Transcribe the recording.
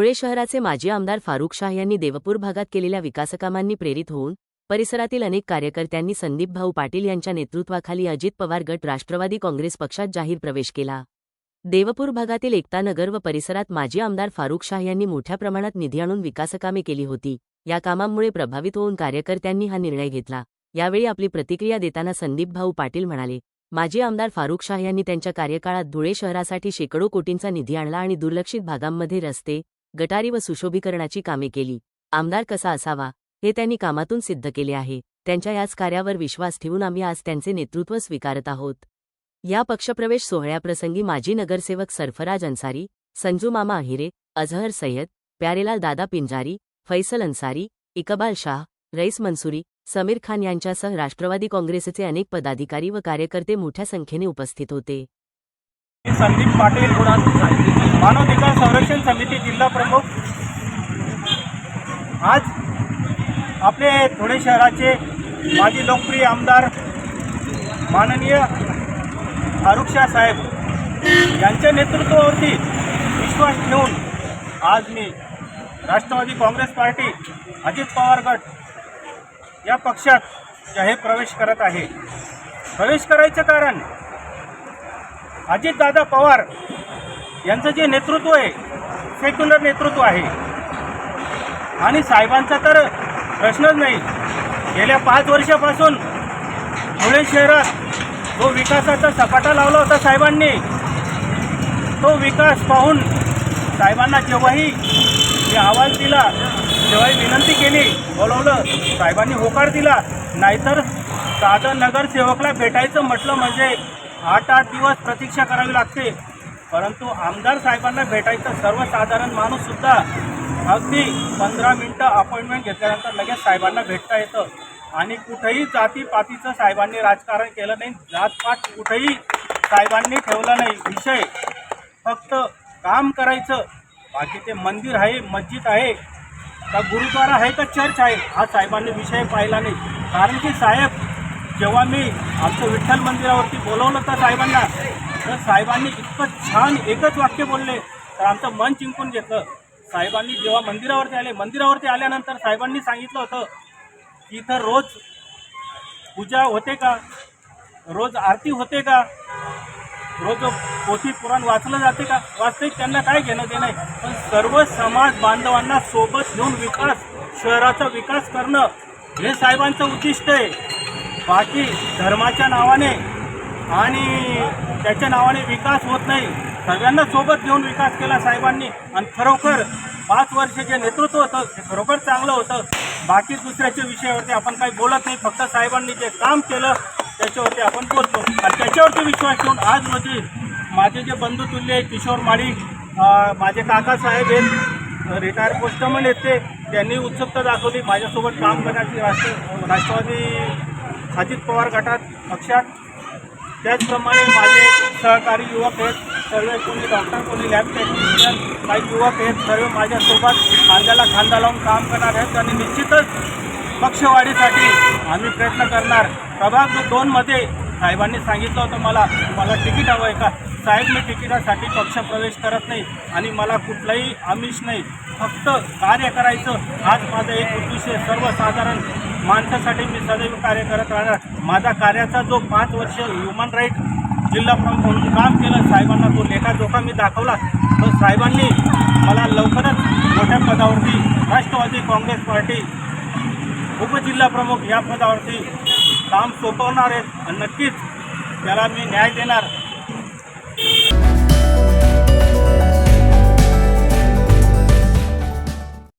धुळे शहराचे माजी आमदार फारुख शाह यांनी देवपूर भागात केलेल्या विकासकामांनी प्रेरित होऊन परिसरातील अनेक कार्यकर्त्यांनी संदीप भाऊ पाटील यांच्या नेतृत्वाखाली अजित पवार गट राष्ट्रवादी काँग्रेस पक्षात जाहीर प्रवेश केला. देवपूर भागातील एकतानगर व परिसरात माजी आमदार फारुख शाह यांनी मोठ्या प्रमाणात निधी आणून विकासकामे केली होती. या कामांमुळे प्रभावित होऊन कार्यकर्त्यांनी हा निर्णय घेतला. यावेळी आपली प्रतिक्रिया देताना संदीप भाऊ पाटील म्हणाले माजी आमदार फारुख शाह यांनी त्यांच्या कार्यकाळात धुळे शहरासाठी शेकडो कोटींचा निधी आणला आणि दुर्लक्षित भागांमध्ये रस्ते गटारी व सुशोभीकरणाची कामे केली. आमदार कसा असावा हे त्यांनी कामातून सिद्ध केले आहे. त्यांच्या याच कार्यावर विश्वास ठेवून आम्ही आज त्यांचे नेतृत्व स्वीकारत आहोत. या पक्षप्रवेश सोहळ्याप्रसंगी माजी नगरसेवक सरफराज अन्सारी संजू मामा अहिरे अझहर सय्यद प्यारेलाल दादा पिंजारी फैसल अन्सारी इकबाल शाह रईस मनसुरी समीर खान यांच्यासह राष्ट्रवादी काँग्रेसचे अनेक पदाधिकारी व कार्यकर्ते मोठ्या संख्येने उपस्थित होते. मी संदीप पाटील बुडान मानवाधिकार संरक्षण समिती जिल्हा प्रमुख. आज आपले पुणे शहराचे माजी लोकप्रिय आमदार माननीय फारुखशाह साहेब यांच्या नेतृत्वावरती विश्वास ठेवून आज मी राष्ट्रवादी काँग्रेस पार्टी अजित पवार गट या पक्षात जाहीर प्रवेश करत आहे. प्रवेश करायचं कारण अजितदादा पवार यांचं जे नेतृत्व आहे सेक्युलर नेतृत्व आहे. आणि साहेबांचा तर प्रश्नच नाही. गेल्या पाच वर्षापासून धुळे शहरात जो विकासाचा सपाटा लावला होता साहेबांनी तो विकास पाहून साहेबांना जेव्हाही मी आवाज दिला जेव्हाही विनंती केली बोलवलं साहेबांनी होकार दिला. नाहीतर साधं नगरसेवकला भेटायचं म्हटलं म्हणजे आठ आठ दिवस प्रतीक्षा करावी लागते. परंतु आमदार साहेबांना भेटायचं सर्वसाधारण माणूससुद्धा अगदी पंधरा मिनटं अपॉइंटमेंट घेतल्यानंतर लगेच साहेबांना भेटता येतं. आणि कुठेही जातीपातीचं साहेबांनी राजकारण केलं नाही जातपात कुठेही साहेबांनी ठेवलं नाही. विषय फक्त काम करायचं. बाकी ते मंदिर आहे मस्जिद आहे. का गुरुद्वारा आहे का चर्च आहे हा साहेबांनी विषय पाहिला नाही. कारण की साहेब जेव्हा मी आमचं विठ्ठल मंदिरावरती बोलवलं तर साहेबांना तर साहेबांनी इतकं छान एकच वाक्य बोलले तर आमचं मन जिंकून घेतलं. साहेबांनी जेव्हा मंदिरावरती आले मंदिरावरती आल्यानंतर साहेबांनी सांगितलं होतं की इथं रोज पूजा होते का? रोज आरती होते का? रोज पोथी पुराण वाचलं जाते का? वास्तविक त्यांना काय घेणं देणं आहे? पण सर्व समाज बांधवांना सोबत घेऊन विकास शहराचा विकास करणं हे साहेबांचं उद्दिष्ट आहे. बाकी धर्माच्या नावाने आणि त्याच्या नावाने विकास होत नाही. सगळ्यांना सोबत घेऊन विकास केला साहेबांनी. आणि खरोखर पाच वर्ष जे नेतृत्व होतं ते खरोखर चांगलं होतं. बाकी दुसऱ्याच्या विषयावरती आपण काही बोलत नाही. फक्त साहेबांनी जे काम केलं त्याच्यावरती आपण बोलतो. आणि त्याच्यावरती विश्वास ठेवून आज रोजी माझे जे बंधू तुल्य आहे किशोर माळी माझे काकासाहेब आहेत रिटायर पोस्टमन आहेत ते त्यांनी उत्सुकता दाखवली. माझ्यासोबत काम करण्याची राष्ट्र राष्ट्रवादी अजित पवार गटात पक्षात. त्याचप्रमाणे माझे सहकारी युवक आहेत सर्व कोणी डॉक्टर कोणी लॅब टेक्निशियन काही युवक आहेत सर्व माझ्यासोबत खांद्याला खांदा लावून काम करणार आहेत. आणि निश्चितच पक्षवाढीसाठी आम्ही प्रयत्न करणार. प्रभाग दोनमध्ये साहेबांनी सांगितलं होतं मला मला तिकीट हवं आहे का? साहेब मी तिकिटासाठी पक्ष प्रवेश करत नाही आणि मला कुठलंही आमिष नाही. फक्त कार्य करायचं आज माझं एक उद्देश सर्वसाधारण माणसासाठी मी सदैव कार्य करत राहणार. माझा कार्याचा जो पाच वर्ष ह्युमन राईट जिल्हा प्रमुख म्हणून काम केलं साहेबांना तो लेखाजोखा मी दाखवला. तर साहेबांनी मला लवकरच मोठ्या पदावरती राष्ट्रवादी काँग्रेस पार्टी उपजिल्हा प्रमुख या पदावरती काम सोपवणार आहेत नक्कीच त्याला मी न्याय देणार.